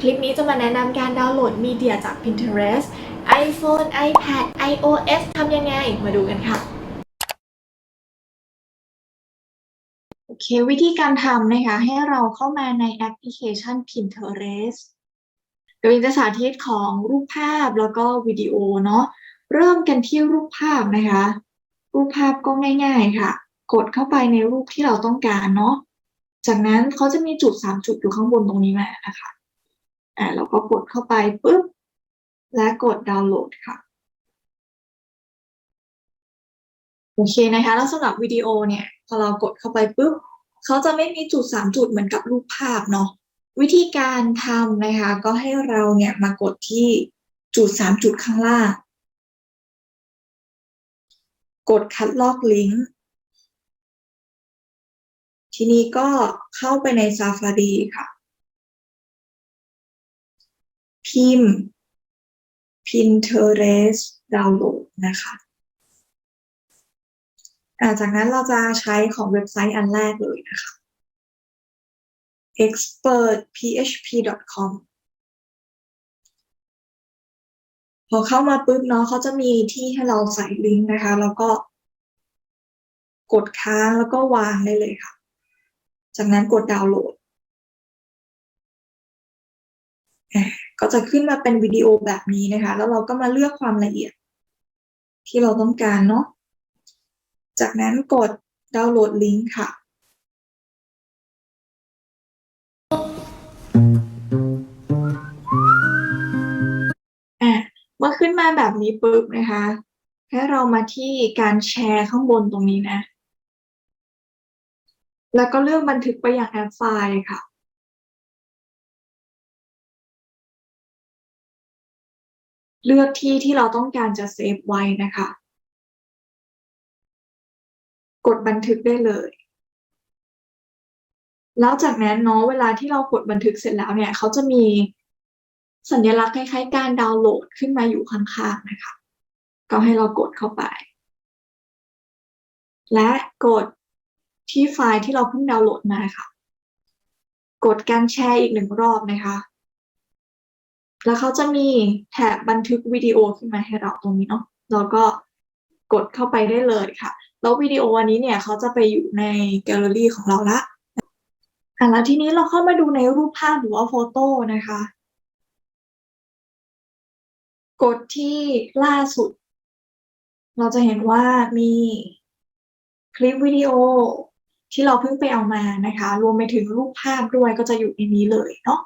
คลิปนี้จะมาแนะนำการดาวน์โหลดมีเดียจาก Pinterest iPhone iPad iOS ทำยังไง มาดูกันค่ะ โอเค วิธีการทำนะคะ ให้เราเข้ามาในแอปพลิเคชัน Pinterest โดยจะสาธิตของรูปภาพแล้วก็วิดีโอเนาะ เริ่มกันที่รูปภาพนะคะ รูปภาพก็ง่ายๆค่ะ กดเข้าไปในรูปที่เราต้องการเนาะ จากนั้นเขาจะมีจุดสามจุดอยู่ข้างบนตรงนี้มานะคะ อ่าเราก็กดเข้าไปปุ๊บและกดดาวน์โหลดค่ะโอเคนะคะแล้วสำหรับวิดีโอเนี่ยพอเรากดเข้าไปปุ๊บเขาจะไม่มีจุดสามจุดเหมือนกับรูปภาพเนาะวิธีการทำนะคะก็ให้เราเนี่ยมากดที่จุดสามจุดข้างล่าง กดคัดลอกลิงก์ทีนี้ก็เข้าไปใน Safari ค่ะ พิมพ์ Pinterest ดาวน์โหลดนะคะจากนั้นเราจะใช้ของเว็บไซต์อันแรกเลยนะคะ expertphp.com พอเข้ามาปุ๊บเนาะเขาจะมีที่ให้เราใส่ลิงก์นะคะ แล้วก็กดค้างแล้วก็วางได้เลยค่ะ จากนั้นกดดาวน์โหลด ก็จะขึ้นมาเป็นวิดีโอแบบนี้นะคะ แล้วเราก็มาเลือกความละเอียด ที่เราต้องการเนาะ จากนั้นกดดาวน์โหลดลิงก์ค่ะอะเมื่อขึ้นมาแบบนี้ปุ๊บนะคะให้เรามาที่การแชร์ข้างบนตรงนี้นะ แล้วก็เลือกบันทึกไปอย่างแอปไฟล์ค่ะ เลือกที่ที่เราต้องการจะเซฟไว้นะคะ กดบันทึกได้เลย แล้วจากนั้นเนาะเวลาที่เรากดบันทึกเสร็จแล้วเนี่ยเขาจะมีสัญลักษณ์คล้ายๆ การดาวน์โหลดขึ้นมาอยู่ข้างๆนะคะ ก็ให้เรากดเข้าไป และกดที่ไฟล์ที่เราเพิ่งดาวน์โหลดมาค่ะ กดการแชร์อีกหนึ่งรอบนะคะ แล้วเขาจะมีแถบบันทึกวิดีโอขึ้นมาให้เราตรงนี้เนาะเราก็กดเข้าไปได้เลยค่ะแล้ววิดีโออันนี้เนี่ยเขาจะไปอยู่ในแกลเลอรี่ของเราละอะแล้วทีนี้เราเข้ามาดูในรูปภาพหรือว่าโฟโต้นะคะ กดที่ล่าสุด เราจะเห็นว่ามีคลิปวิดีโอที่เราเพิ่งไปเอามานะคะ รวมไปถึงรูปภาพด้วยก็จะอยู่ในนี้เลยเนาะ